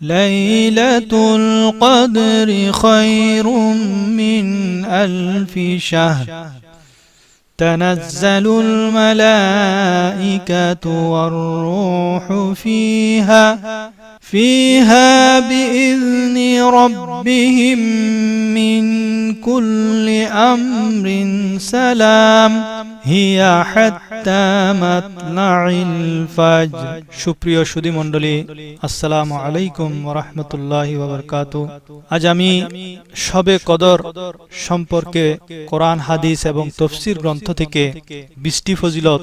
ليلة القدر خير من ألف شهر. تنزل الملائكة والروح فيها. فيها بإذن ربهم من كل أمر سلام هي حتى مطلع الفجر সুপ্রিয় সুদী মণ্ডলী আসসালামু আলাইকুম রহমতুল্লাহ ওবরকাত আজ আমি সবে কদর সম্পর্কে কোরআন হাদিস এবং তফসির গ্রন্থ থেকে বৃষ্টি ফজিলত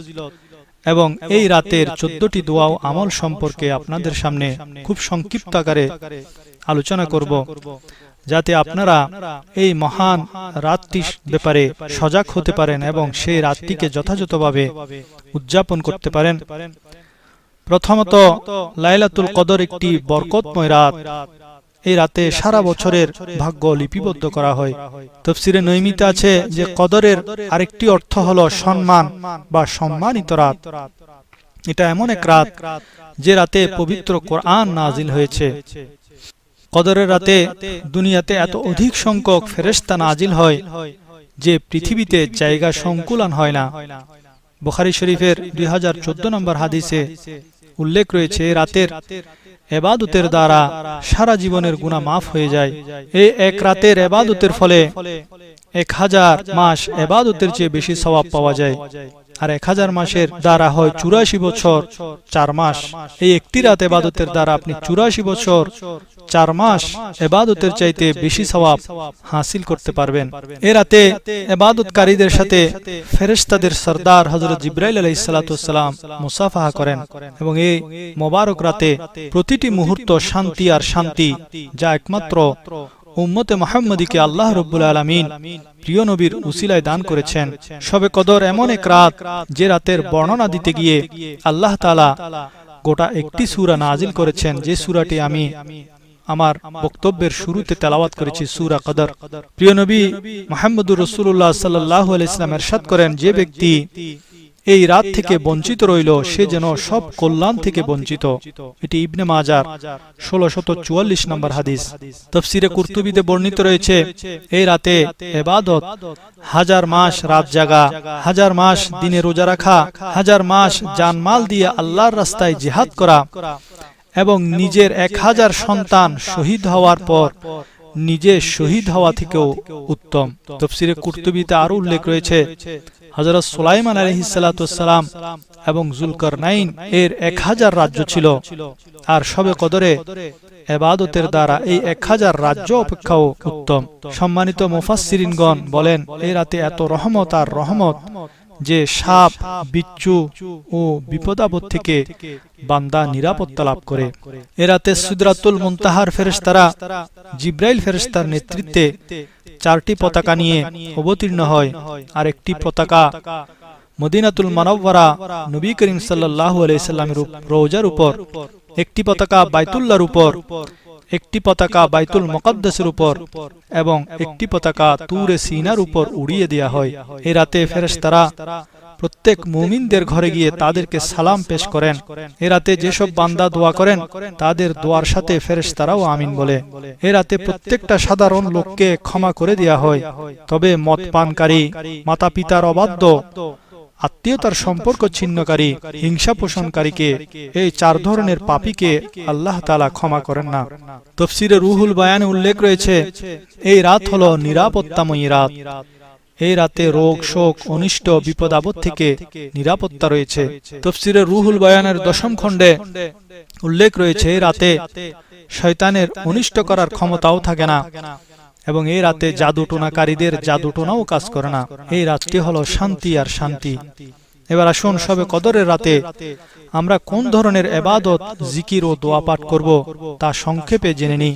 এবং এই রাতের চোদ্দটি দোয়াও আমল সম্পর্কে আপনাদের সামনে খুব সংক্ষিপ্ত আকারে আলোচনা করব যাতে আপনারা এই মহান রাতটির ব্যাপারে সজাগ হতে পারেন এবং সেই রাতটিকে যথাযথভাবে উদযাপন করতে পারেন। প্রথমত লাইলাতুল কদর একটি বরকতময় রাত। এই রাতে সারা বছরের ভাগ্য লিপিবদ্ধ করা হয়। তফসিরে নৈমিত আছে যে কদরের আরেকটি অর্থ হলো সম্মান বা সম্মানিত রাত। এটা এমন এক রাত যে রাতে পবিত্র কোরআন নাজিল হয়েছে। কদরের রাতে দুনিয়াতে এত অধিক সংখ্যক ফেরেস্তা নাজিল হয় যে পৃথিবীতে জায়গা সংকুলন হয় না। বুখারি শরীফের দুই হাজার চোদ্দ নম্বর হাদিসে উল্লেখ রয়েছে, রাতের এবাদতের দ্বারা সারা জীবনের গুণা মাফ হয়ে যায়। এই এক রাতের এবাদতের ফলে এক হাজার মাস এবাদতের চেয়ে বেশি স্বভাব পাওয়া যায়। আর এক হাজার মাসের দ্বারা হয় চুরাশি বছর, চার মাস। এই একটি রাত এবাদতের দ্বারা আপনি চুরাশি বছর, চার মাস এবাদতের চাইতে বেশি স্বভাব হাসিল করতে পারবেন। এ রাতে এবাদতকারীদের সাথে ফেরেস্তাদের সর্দার হজরত জিব্রাইল আলাই সালাতাম মুসাফাহা করেন এবং এই মোবারক রাতে প্রতিটি মুহূর্ত শান্তি আর শান্তি যা একমাত্র উম্মতে মোহাম্মদীকে আল্লাহ রব্বুল আলমিন প্রিয় নবীর উসিলায় দান করেছেন। সবে কদর এমন এক রাত যে রাতের বর্ণনা দিতে গিয়ে আল্লাহ তালা গোটা একটি সুরা নাজিল করেছেন, যে সুরাটি আমি আমার বক্তব্যের শুরুতে তেলাওয়াত করেছি, সুরা কদর। প্রিয় নবী মোহাম্মদুর রসুল্লাহ সাল্লাহ ইসলাম এরশাদ করেন, যে ব্যক্তি এই রাত থেকে বঞ্চিত রইল সে যেন সব কল্যাণ থেকে বঞ্চিত। এটি ইবনে মাজার, ষোলো শত চুয়াল্লিশ নম্বর হাদিস। তফসিরে কুর্তুবিতে বর্ণিত রয়েছে, এই রাতে এবাদত, হাজার মাস রাত জাগা, হাজার মাস দিনে রোজা রাখা, হাজার মাস জানমাল দিয়ে আল্লাহর রাস্তায় জিহাদ করা এবং নিজের এক হাজার সন্তান শহীদ হওয়ার পর নিজে শহীদ হওয়া থেকেও উত্তম। তফসিরে কুর্তুবিতে আরও উল্লেখ রয়েছে হজরত সুলাইমান আলহিসাল্লাম এবং জুলকর নাইন এর এক হাজার রাজ্য ছিল। আর সবে কদরে এবাদতের দ্বারা এই এক হাজার রাজ্য অপেক্ষাও উত্তম। সম্মানিত মুফাসিরিনগণ বলেন এই রাতে এত রহমত আর রহমত যে সাপ, বিচ্ছু ও বিপদাবদ থেকে বান্দা নিরাপত্তা লাভ করে। এরাতে সুদরাতুল মুন্তাহার ফেরেস্তারা জিব্রাইল ফেরেস্তার নেতৃত্বে চারটি পতাকা নিয়ে অবতীর্ণ হয়। আর একটি পতাকা মদিনাতুল মানবরা নবী করিম সাল্লাহ রোজার উপর। একটি পতাকা বাইতুল্লার উপর। একটি পতাকা বাইতুল মকদ্দাসের উপর এবং একটি পতাকা তুরে সিনার উপর উড়িয়ে দেয়া হয়। এ রাতে ফেরেস্তারা প্রত্যেক মুমিনদের ঘরে গিয়ে তাদেরকে সালাম পেশ করেন। এ রাতে যেসব বান্দা দোয়া করেন, তাদের দোয়ার সাথে ফেরেস্তারাও আমিন বলে। এ রাতে প্রত্যেকটা সাধারণ লোককে ক্ষমা করে দেয়া হয়। তবে মদ পানকারী মাতা পিতার অবাধ্য, আত্মীয়তার সম্পর্ক ছিন্নকারী, হিংসা পোষণকারীকে এই চার ধরনের পাপীকে আল্লাহ তালা ক্ষমা করেন না। তফসিরে রুহুল বায়ানে উল্লেখ রয়েছে, এই রাত হল নিরাপত্তাময়ী রাত। এই রাতে রোগ, শোক, অনিষ্ট, বিপদ, আপদ থেকে নিরাপত্তা রয়েছে। তফসিরে রুহুল বয়ানের দশম খণ্ডে উল্লেখ রয়েছে এই রাতে শয়তানের অনিষ্ট করার ক্ষমতাও থাকে না এবং এই রাতে জাদু টোনাকারীদের জাদু টোনাও কাজ করে না। এই রাতটি হলো শান্তি আর শান্তি। এবার আসুন সবে কদরের রাতে আমরা কোন ধরনের এবাদত, জিকির ও দোয়া পাঠ করব তা সংক্ষেপে জেনে নিই।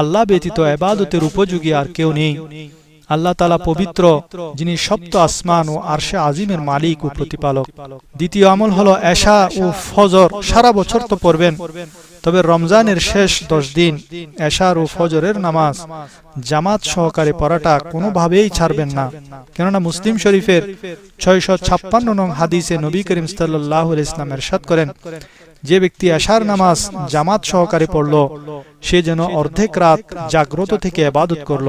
আল্লাহ ব্যতীত এবাদতের উপযোগী আর কেউ নেই। আল্লাহ তালা পবিত্র, যিনি সপ্ত আসমান ও আরশে আজিমের মালিক ও প্রতিপালক। দ্বিতীয় আমল হলো এশা ও ফজর, সারা বছর তো পড়বেন। তবে রমজানের শেষ দশ দিন এশার ও ফজরের নামাজ, জামাত সহকারে পড়াটা কোনোভাবেই ছাড়বেন না। কেননা মুসলিম শরীফের ছয়শো ছাপ্পান্ন নং হাদিসে নবী করিম সাল্লাহ ইসলাম এরশাদ করেন যে ব্যক্তি আশার নামাজ, জামাত সহকারে পড়ল, সে যেন অর্ধেক রাত জাগ্রত থেকে আবাদত করল।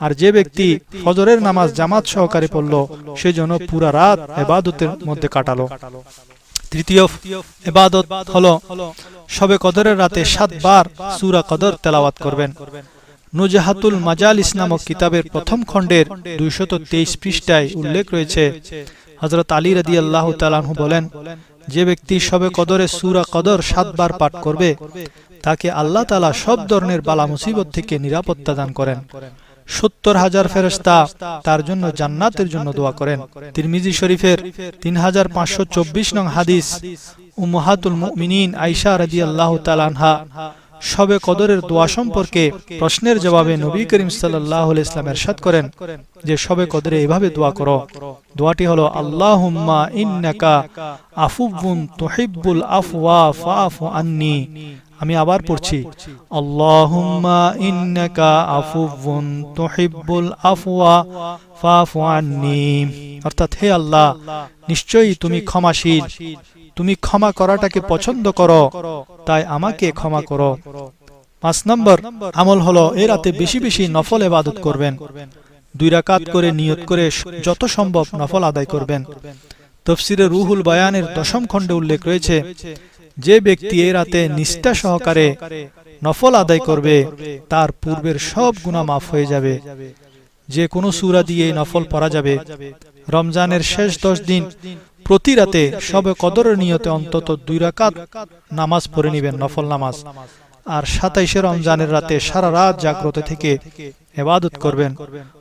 আর যে ব্যক্তি ফজরের নামাজ, জামাত সহকারে পড়ল, সে যেন পুরা রাত এবাদতের মধ্যে কাটালো। তৃতীয় এবাদত হল সবে কদরের রাতে সাতবার সুরা কদর তেলাওয়াত করবেন। নুজাহাতুল মাজাল ইসলামক কিতাবের প্রথম খণ্ডের দুইশত তেইশ পৃষ্ঠায় উল্লেখ রয়েছে। হজরত আলী রদি আল্লাহ তালাহু বলেন যে ব্যক্তি সবে কদরে সুরা কদর সাতবার পাঠ করবে, তাকে আল্লাহ তালা সব ধরনের বালা মুসিবত থেকে নিরাপত্তা দান করেন। সত্তর হাজার ফেরস্তা তার জন্য জান্নাতের জন্য দোয়া করেন। তিরমিজি শরীফের তিন হাজার পাঁচশো চব্বিশ নং হাদিস উমহাতুল মিনীন আইসা রাজি আল্লাহ তালানহা সবে কদরের দোয়া সম্পর্কে প্রশ্নের জবাবে নবী করিম সাল্লাহ ইসলাম এরশাদ করেন যে, সবে কদরে এভাবে দোয়া করো। দোয়াটি হলো, আল্লাহুম্মা ইন্নাকা আফুবুন তুহিব্বুল আফওয়া ফাফু আন্নি। আমি আবার পড়ছি, আল্লাহুম্মা ইন্নাকা আফুবুন তুহিব্বুল আফওয়া ফাফু আন্নি। অর্থাৎ, হে আল্লাহ, নিশ্চয়ই তুমি ক্ষমাশীল। তুমি ক্ষমা করাটাকে পছন্দ করো, তাই আমাকে ক্ষমা করো। পাঁচ নম্বর, আমল হলো এ রাতে বেশি বেশি নফল এবাদত করবেন। দুই রাকাত করে নিয়ত করে যত সম্ভব নফল আদায় করবেন। তফসিরে রুহুল বায়ানের দশম খণ্ডে উল্লেখ রয়েছে, যে ব্যক্তি এ রাতে নিষ্ঠা সহকারে নফল আদায় করবে, তার পূর্বের সব গুণা মাফ হয়ে যাবে। যে কোনো সুরা দিয়ে নফল পড়া যাবে। রমজানের শেষ দশ দিন প্রতি রাতে সবে কদরের নিয়তে অন্তত দুই রাকাত নামাজ পড়ে নিবেন, নফল নামাজ। আর সাতাইশে রমজানের রাতে সারা রাত জাগ্রত থেকে এবাদত করবেন।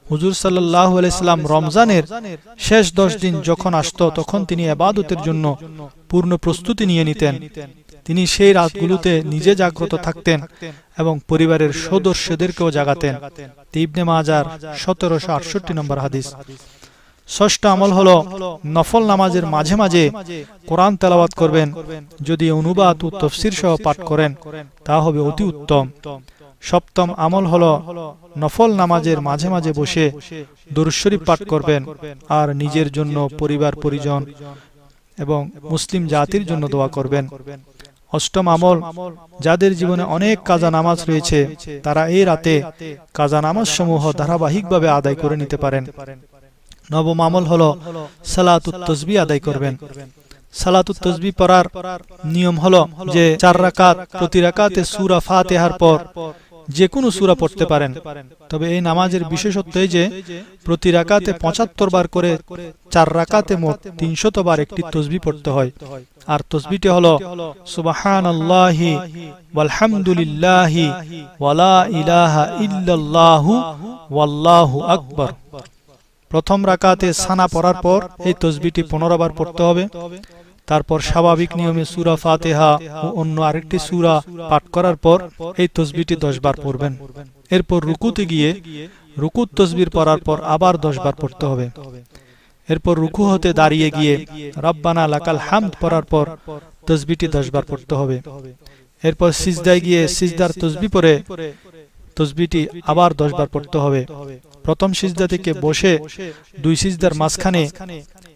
হুজুর সাল্লাহ আলাইসাল্লাম রমজানের শেষ দশ দিন যখন আসত, তখন তিনি এবাদতের জন্য পূর্ণ প্রস্তুতি নিয়ে নিতেন। তিনি সেই রাতগুলোতে নিজে জাগ্রত থাকতেন এবং পরিবারের সদস্যদেরকেও জাগাতেন। তিবনে মাজার সতেরোশো আটষট্টি নম্বর হাদিস। ষষ্ঠ আমল হলো নফল নামাজের মাঝে মাঝে কোরআন তেলাওয়াত করবেন, যদি অনুবাদ ও তফসির সহ পাঠ করেন, তা হবে অতি উত্তম। সপ্তম আমল হলো নফল নামাজের মাঝে মাঝে বসে দুরুশরীফ পাঠ করবেন আর নিজের জন্য পরিবার, পরিজন এবং মুসলিম জাতির জন্য দোয়া করবেন। অষ্টম আমল, যাদের জীবনে অনেক কাজা নামাজ রয়েছে, তারা এই রাতে কাজা নামাজ সমূহ ধারাবাহিকভাবে আদায় করে নিতে পারেন। নবম আমল হলো সালাতুত তসবি আদায় করবেন। সালাতুত তসবি পড়ার নিয়ম হলো যে চার রাকাত প্রতি রাকাতে সুরা ফাতেহার পর যে কোনো সুরা পড়তে পারেন। তবে এই নামাজের বিশেষত্ব এই যে প্রতি রাকাতে পঁচাত্তর বার করে চার রাকাতে মোট তিনশত বার একটি তসবি পড়তে হয়। আর তসবিটি হলো সুবাহান আল্লাহি ওয়ালহামদুলিল্লাহি ওয়ালা ইলাহা ইল্লাল্লাহু ওয়াল্লাহু আকবার। প্রথম রাকাতে সানা পড়ার পর এই তসবিটি পনেরো বার পড়তে হবে। তারপর স্বাভাবিক নিয়মে সুরা ফাতেহা ও অন্য আরেকটি সুরা পাঠ করার পর এই তসবিটি দশ বার পড়বেন। এরপর রুকুতে গিয়ে রুকুত তসবির পড়ার পর আবার দশ বার পড়তে হবে। এরপর রুকু হতে দাঁড়িয়ে গিয়ে রব্বানা লাকাল হামদ পড়ার পর তসবিটি দশ বার পড়তে হবে। এরপর সিজদায় গিয়ে সিজদার তসবি পরে তসবিটি আবার দশ বার পড়তে হবে। প্রথম সিজদা থেকে বসে দুই সিজদার মাঝখানে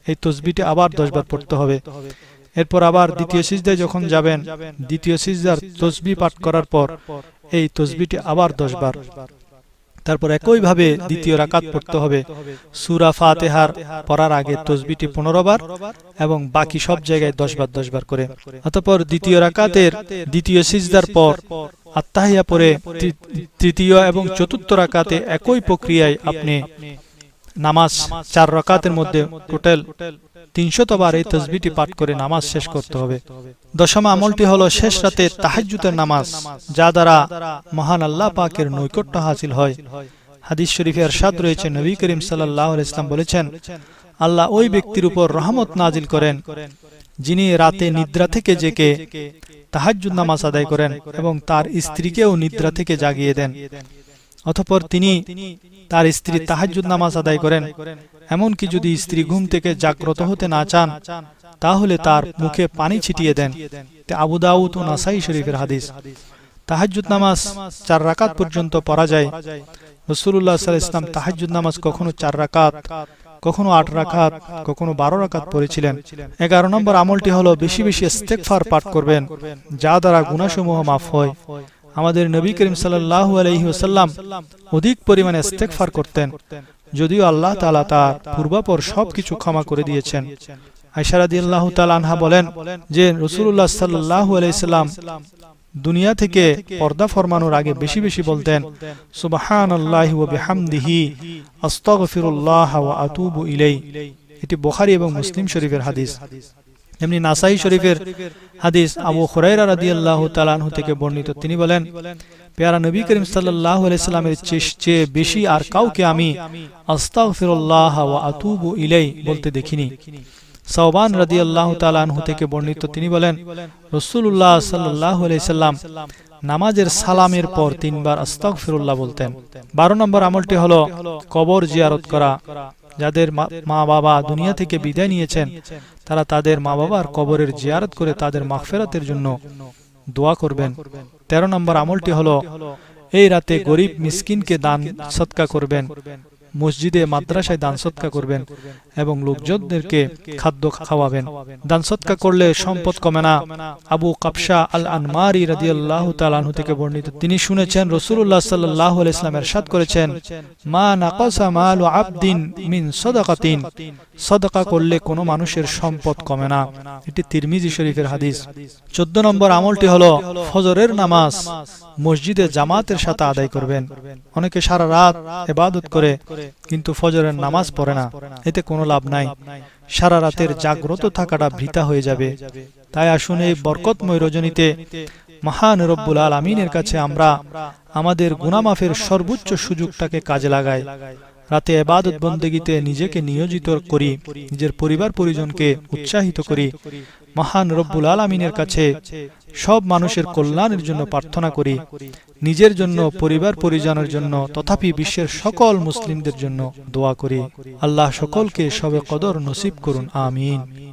এই তসবিটি আবার দশ বার পড়তে হবে। এরপর আবার দ্বিতীয় সিজদায় যখন যাবেন, দ্বিতীয় সিজদার তসবি পাঠ করার পর এই তসবিটি আবার দশ বার তারপর একইভাবে দ্বিতীয় রাকাত পড়তে হবে। সুরা ফাতেহার পড়ার আগে তসবিটি পনেরো বার এবং বাকি সব জায়গায় দশবার দশবার দশ বার করে। অতঃপর দ্বিতীয় রাকাতের দ্বিতীয় সিজদার পর আত্মাহিয়া পরে তৃতীয় এবং চতুর্থ রাকাতে একই প্রক্রিয়ায় আপনি নামাজ চার রকাতের মধ্যে টোটাল তিনশত বার এই তসবিটি পাঠ করে নামাজ শেষ করতে হবে। দশম আমলটি হলো শেষ রাতে তাহাজ্জুদের নামাজ, যা দ্বারা মহান আল্লাহ পাকের নৈকট্য হাসিল হয়। হাদিস শরীফে এরশাদ রয়েছে, নবী করিম সাল্লাহ ইসলাম বলেছেন, আল্লাহ ওই ব্যক্তির উপর রহমত নাজিল করেন, যিনি রাতে নিদ্রা থেকে জেকে তাহাজ্জুদ নামাজ আদায় করেন এবং তার স্ত্রীকেও নিদ্রা থেকে জাগিয়ে দেন। অতঃপর তিনি তার স্ত্রী তাহাজ্জুদ নামাজ আদায় করেন। এমনকি যদি স্ত্রী ঘুম থেকে জাগ্রত হতে না চান তাহলে তার মুখে পানি ছিটিয়ে দেন। তে আবু দাউদ ও নাসাই শরীফের হাদিস। তাহাজ্জুদ নামাজ চার রাকাত পর্যন্ত পড়া যায়। রসুল্লাহ সাল ইসলাম তাহাজ্জুদ নামাজ কখনো চার রাকাত কখনো আট রাকাত কখনো বারো রাকাত পড়েছিলেন। এগারো নম্বর আমলটি হলো বেশি বেশি ইস্তেগফার পাঠ করবেন যা দ্বারা গুণাসমূহ মাফ হয়। আমাদের নবী করিম সাল্লাল্লাহু আলাইহি ওয়াসাল্লাম অধিক পরিমাণে ইস্তেগফার করতেন। যদিও আল্লাহ তাআলা তার পূর্বাপর সবকিছু ক্ষমা করে দিয়েছেন। আয়সা রাদিয়াল্লাহু তাআলা আনহা বলেন যে, রাসূলুল্লাহ সাল্লাল্লাহু আলাইহি সাল্লাম দুনিয়া থেকে পর্দা ফরমানোর আগে বেশি বেশি বলতেন, সুবহানাল্লাহি ওয়া বিহামদিহি আস্তাগফিরুল্লাহ আতুবু ইলাই এটি বুখারী এবং মুসলিম শরীফের হাদিস। এমনি নাসাই শরীফের হাদিস আবু খুরাইরা রাদিয়াল্লাহু তাআলা আনহু থেকে বর্ণিত। তিনি বলেন, পেয়ারা নবী করিম সাল্লাল্লাহু আলাইহি সাল্লামের চেয়ে- বেশি আর কাউকে আমি আস্তাগফিরুল্লাহ ওয়া আতুবু ইলাই বলতে দেখিনি। সাওবান রাদিয়াল্লাহু তাআলা আনহু থেকে বর্ণিত। তিনি বলেন, রাসূলুল্লাহ সাল্লাল্লাহু আলাইহি সাল্লাম নামাজের সালামের পর তিনবার আস্তাক ফিরুল্লাহ বলতেন। বারো নম্বর আমলটি হলো কবর জিয়ারত করা। যাদের মা বাবা দুনিয়া থেকে বিদায় নিয়েছেন তারা তাদের মা বাবার কবরের জিয়ারত করে তাদের মাফেরাতের জন্য দোয়া করবেন। তেরো নম্বর আমলটি হলো, এই রাতে গরিব মিসকিনকে দান সৎকা করবেন। মসজিদে মাদ্রাসায় দান সৎকা করবেন এবং লোকজনদেরকে খাদ্য খাওয়াবেন। দান সৎকা করলে সম্পদ কমে না। আবু কাপসা আল আনমারি রাজি আল্লাহ থেকে বর্ণিত। তিনি শুনেছেন রসুল্লাহ সাল্লাহ ইসলামের সাদ করেছেন, মা নাকাসা মাল আবদিন মিন সদাকাতিন। সদকা করলে কোনো মানুষের সম্পদ কমে না। এটি তিরমিজি শরীফের হাদিস। চোদ্দ নম্বর আমলটি হলো ফজরের নামাজ। মসজিদে জামাতের সাথে আদায় করবেন। অনেকে সারা রাত এবাদত করে কিন্তু ফজরের নামাজ পড়ে না। এতে কোনো লাভ নাই। সারা রাতের জাগ্রত থাকাটা ভৃতা হয়ে যাবে। তাই আসুন এই বরকতময় রজনীতে মহান রব্বুল আলমিনের কাছে আমরা আমাদের গুনামাফের সর্বোচ্চ সুযোগটাকে কাজে লাগাই। রাতে এবাদত বন্দেগীতে নিজেকে নিয়োজিত করি, নিজের পরিবার পরিজনকে উৎসাহিত করি। মহান রব্বুল আলমিনের কাছে সব মানুষের কল্যাণের জন্য প্রার্থনা করি। নিজের জন্য, পরিবার পরিজনের জন্য, তথাপি বিশ্বের সকল মুসলিমদের জন্য দোয়া করি। আল্লাহ সকলকে সবে কদর নসিব করুন, আমিন।